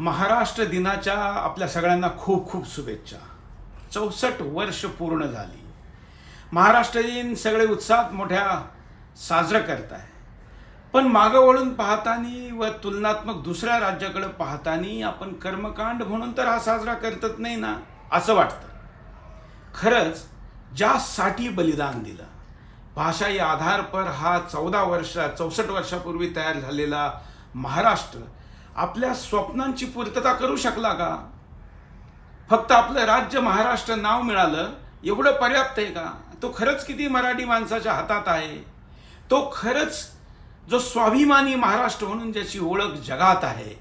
महाराष्ट्र दिनाच्या आपल्या सगळ्यांना खूप खूप शुभेच्छा. चौसष्ट वर्ष पूर्ण झाली. महाराष्ट्र दिन सगळे उत्साहात मोठ्या साजरं करत आहे. पण मागं वळून पाहताना व तुलनात्मक दुसऱ्या राज्याकडे पाहताना आपण कर्मकांड म्हणून तर हा साजरा करतच नाही ना असं वाटतं. खरंच ज्यासाठी बलिदान दिलं भाषाई आधार पर हा चौदा वर्ष चौसष्ट वर्षापूर्वी तयार झालेला महाराष्ट्र आपल्या स्वप्नांची पूर्तता करू शकला का? फक्त आपलं राज्य महाराष्ट्र नाव मिळालं एवढं पर्याप्त आहे का? तो खरंच किती मराठी माणसाच्या हातात आहे? तो खरंच जो स्वाभिमानी महाराष्ट्र म्हणून ज्याची ओळख जगात आहे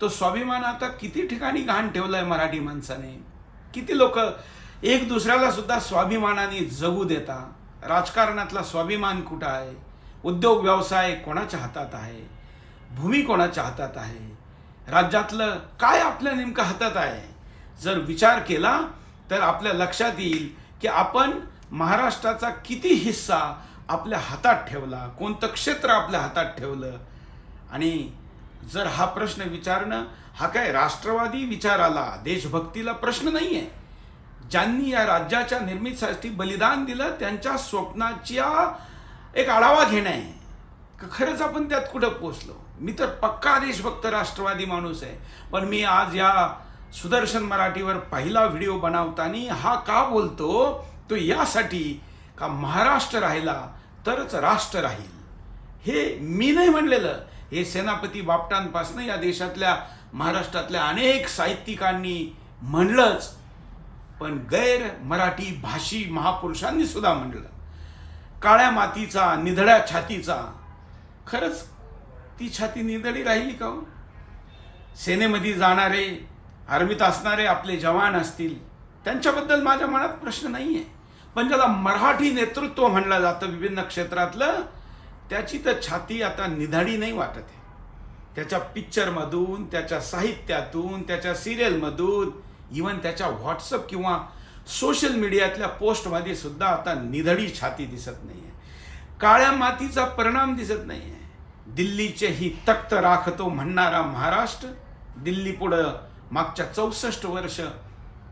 तो स्वाभिमान आता किती ठिकाणी घाण ठेवलाय मराठी माणसाने? किती लोक एक दुसऱ्याला सुद्धा स्वाभिमानाने जगू देता? राजकारणातला स्वाभिमान कुठं आहे? उद्योग व्यवसाय कोणाच्या हातात आहे? भूमी कोणाच्या हातात आहे? राज्यातलं काय आपल्या नेमकं हातात आहे? जर विचार केला तर आपल्या लक्षात येईल की आपण महाराष्ट्राचा किती हिस्सा आपल्या हातात ठेवला कोणतं क्षेत्र आपल्या हातात ठेवलं? आणि जर हा प्रश्न विचारणं हा काय राष्ट्रवादी विचाराला देशभक्तीला प्रश्न नाही आहे ज्यांनी या राज्याच्या निर्मितीसाठी बलिदान दिलं त्यांच्या स्वप्नाच्या एक आढावा घेणं आहे. खरंच आपण त्यात कुठं पोचलो? मी तर पक्का देशभक्त राष्ट्रवादी माणूस आहे. पण मी आज या सुदर्शन मराठीवर पहिला व्हिडिओ बनवताना हा का बोलतो? तो यासाठी का महाराष्ट्र राहिला तरच राष्ट्र राहील. हे मी नाही म्हणलेलं. हे सेनापती बापटांपासनं या देशातल्या महाराष्ट्रातल्या अनेक साहित्यिकांनी म्हणलंच. पण गैर मराठी भाषी महापुरुषांनी सुद्धा म्हणलं. काळ्या मातीचा निधड्या छातीचा खरंच ती छाती निधडी राहिली का हो? सेनेमध्ये जाणारे आर्मीत असणारे आपले जवान असतील त्यांच्याबद्दल माझ्या मनात प्रश्न नाही आहे पण ज्याला मराठी नेतृत्व म्हणलं जातं विभिन्न क्षेत्रातलं त्याची तर छाती आता निधडी नाही वाटत आहे. त्याच्या पिक्चरमधून त्याच्या साहित्यातून त्याच्या सिरियलमधून इवन त्याच्या व्हॉट्सअप किंवा सोशल मीडियातल्या पोस्टमध्ये सुद्धा आता निधडी छाती दिसत नाही आहे काळ्या मातीचा परिणाम दिसत नाही आहे दिल्लीचे ही तख्त राखतो म्हणणारा महाराष्ट्र दिल्ली पुढं मागच्या चौसष्ट वर्ष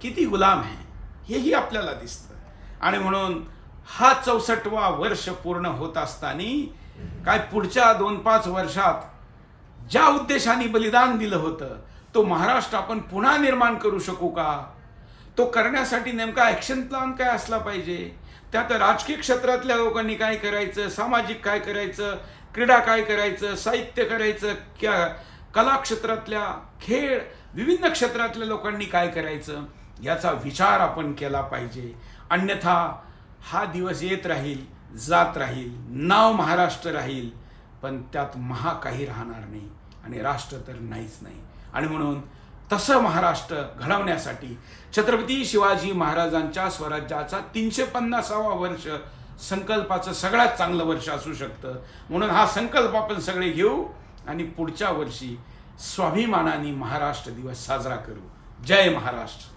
किती गुलाम आहे हेही आपल्याला दिसतं. आणि म्हणून हा चौसष्टवा वर्ष पूर्ण होत असताना काय पुढच्या दोन पाच वर्षात ज्या उद्देशाने बलिदान दिलं होतं तो महाराष्ट्र आपण पुन्हा निर्माण करू शकू का? तो करण्यासाठी नेमका ॲक्शन प्लॅन काय असला पाहिजे? त्यात राजकीय क्षेत्रातल्या लोकांनी काय करायचं सामाजिक काय करायचं क्रीडा काय करायचं साहित्य करायचं क्या कला क्षेत्रातल्या खेळ विभिन्न क्षेत्रातल्या लोकांनी काय करायचं याचा विचार आपण केला पाहिजे. अन्यथा हा दिवस येत राहील जात राहील नाव महाराष्ट्र राहील पण त्यात महा काही राहणार नाही आणि राष्ट्र तर नाहीच नाही. आणि म्हणून तसं महाराष्ट्र घडवण्यासाठी छत्रपती शिवाजी महाराजांच्या स्वराज्याचा तीनशे पन्नासावा वर्ष संकल्पाचं सगळ्यात चांगलं वर्ष असू शकतं. म्हणून हा संकल्प आपण सगळे घेऊ आणि पुढच्या वर्षी स्वाभिमानाने महाराष्ट्र दिवस साजरा करू. जय महाराष्ट्र.